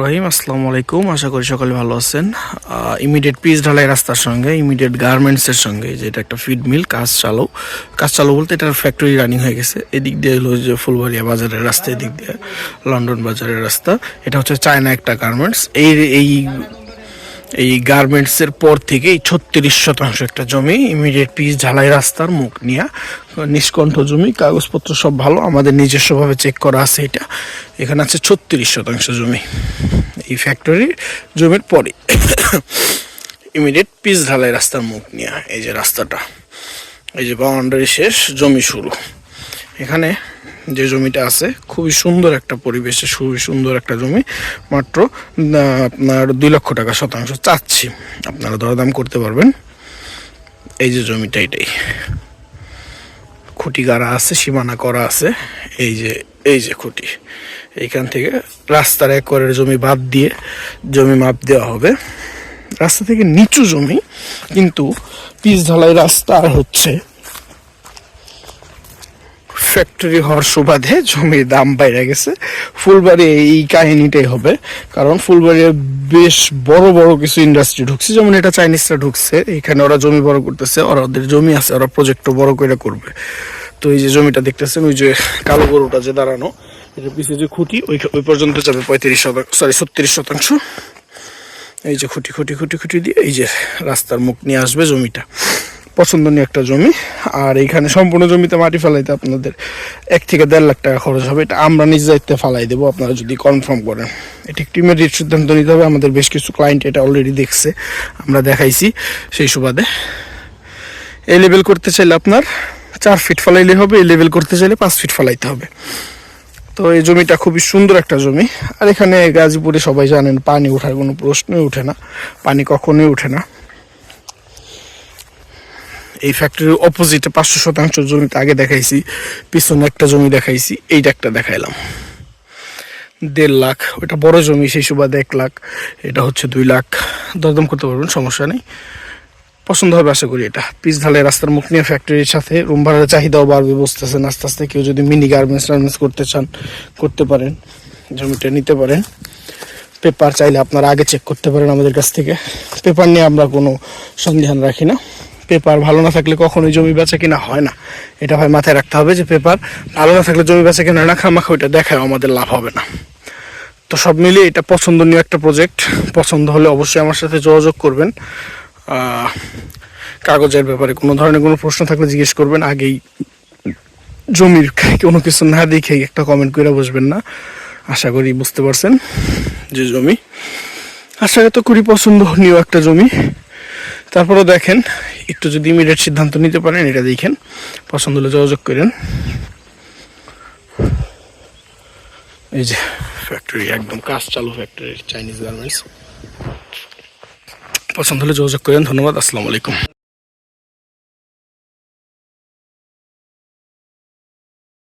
রহিম। আসসালামু আলাইকুম। আশা করি সকালে ভালো আছেন। ইমিডিয়েট পিস ঢালাই রাস্তার সঙ্গে ইমিডিয়েট গার্মেন্টসের সঙ্গে। যেটা একটা ফিড মিল কাজ চালু। কাজ চালু বলতে এটার ফ্যাক্টরি রানিং হয়ে গেছে। এদিক দিয়ে হলো যে ফুলবাড়িয়া বাজারের রাস্তা, এদিক দিয়ে লন্ডন বাজারের রাস্তা। এটা হচ্ছে চায়না একটা গার্মেন্টস এই এই এই গার্মেন্টসের পর থেকে এই ছত্রিশ শতাংশ একটা জমি ইমিডিয়েট পিস ঝালাই রাস্তার মুখ নিয়ে, নিষ্কণ্ঠ জমি, কাগজপত্র সব ভালো, আমাদের নিজস্বভাবে চেক করা আছে এটা। এখানে আছে ছত্রিশ শতাংশ জমি। এই ফ্যাক্টরির জমির পরে ইমিডিয়েট পিস ঢালাই রাস্তার মুখ নিয়ে এই যে রাস্তাটা। এই যে বাউন্ডারি শেষ, জমি শুরু। এখানে যে জমিটা আছে, খুবই সুন্দর একটা পরিবেশে, খুবই সুন্দর একটা জমি। মাত্র আপনার দুই লক্ষ টাকা শতাংশ চাচ্ছি। আপনারা দরদাম করতে পারবেন। এই যে জমিটা এটাই। খুঁটি গাড়া আছে, সীমানা করা আছে। এই যে এই যে খুঁটি। এইখান থেকে রাস্তার একরের জমি বাদ দিয়ে জমি মাপ দেওয়া হবে। রাস্তা থেকে নিচু জমি, কিন্তু পিচ ঢালাই রাস্তা আর হচ্ছে ফ্যাক্টরি হওয়ার সুবাদে জমির দাম বাইরে গেছে। ফুলবাড়ি এই কাহিনীটাই হবে, কারণ ফুলবাড়ির বেশ বড় বড় কিছু ইন্ডাস্ট্রি ঢুকছে, যেমন এটা চাইনিজরা ঢুকছে, এখানে ওরা জমি বড় করতেছে, ওরা ওদের জমি আছে, ওরা প্রজেক্টও বড় করে করবে। তো এই যে জমিটা দেখতেছেন, ওই যে কালো গরুটা যে দাঁড়ানো এটা পিছিয়ে যে খুঁটি, ওই ওই পর্যন্ত যাবে পঁয়ত্রিশ শতাংশ সরি ছত্রিশ শতাংশ। এই যে খুঁটি খুঁটি খুঁটি খুঁটি দিয়ে এই যে রাস্তার মুখ নিয়ে আসবে জমিটা। পছন্দনীয় একটা জমি। আর এইখানে সম্পূর্ণ জমিতে মাটি ফেলাইতে আপনাদের এক থেকে দেড় লাখ টাকা খরচ হবে। এটা আমরা নিজ দায়িত্বে ফালাই দেবো, আপনারা যদি কনফার্ম করেন। এটি একটি ইমিডিয়েট সিদ্ধান্ত নিতে হবে, আমাদের বেশ কিছু ক্লায়েন্ট এটা অলরেডি দেখছে। আমরা দেখাইছি সেই সুবাদে। এই লেভেল করতে চাইলে আপনার চার ফিট ফালাইলে হবে, এই লেভেল করতে চাইলে পাঁচ ফিট ফালাইতে হবে। তো এই জমিটা খুবই সুন্দর একটা জমি। আর এখানে গাজীপুরে সবাই জানেন, পানি ওঠার কোনো প্রশ্নই ওঠে না। পানি কখনোই ওঠে না। এই ফ্যাক্টরির অপোজিটে পাঁচশো শতাংশ জমিতে আগে দেখাইছি, পিছনে একটা জমি দেখাইছি, এইটা একটা দেখাইলাম। দেড় লাখ, ওটা বড় জমি, সেই সুবাদে এক লাখ, এটা হচ্ছে দুই লাখ। দরদম করতে পারবেন, সমস্যা নেই। পছন্দ হবে আশা করি এটা। পিস ঢালাই রাস্তার মুখ নিয়ে ফ্যাক্টরির সাথে রুম ভাড়ার চাহিদাও বাড়বে, বুঝতেছেন। আস্তে আস্তে কেউ যদি মিনি গার্মেন্টস টার্মেন্টস করতে চান, করতে পারেন, জমিটা নিতে পারেন। পেপার চাইলে আপনারা আগে চেক করতে পারেন আমাদের কাছ থেকে। পেপার নিয়ে আমরা কোনো সন্দেহান রাখি না। পেপার, ভালো না থাকলে কখনোই জমি বেচা কিনা হয় না। এটা হয় মাথায় রাখতে হবে যে পেপার, ভালো না থাকলে জমি বেচা কিনা না খামাখা ওইটা দেখায় আমাদের লাভ হবে না। তো সব মিলিয়ে এটা পছন্দনীয় একটা প্রজেক্ট পছন্দ হলে অবশ্যই আমার সাথে যোগাযোগ করবেন। কাগজের ব্যাপারে কোনো ধরনের কোনো প্রশ্ন থাকলে জিজ্ঞেস করবেন। আগেই জমির কোনো কিছু না দেখে একটা কমেন্ট করে বসবেন না। আশা করি বুঝতে পারছেন যে জমি। আশা তো করি পছন্দনীয় একটা জমি। তারপরেও দেখেন, একটু যদি ইমিডিয়েট সিদ্ধান্ত নিতে পারেন, এটা দেখেন, পছন্দ হলে যোগাযোগ করেন। এই যে ফ্যাক্টরি একদম কাজ চালু ফ্যাক্টরি চাইনিজ গার্মেন্টস পছন্দ হলে যোগাযোগ করেন, ধন্যবাদ, আসসালামু আলাইকুম।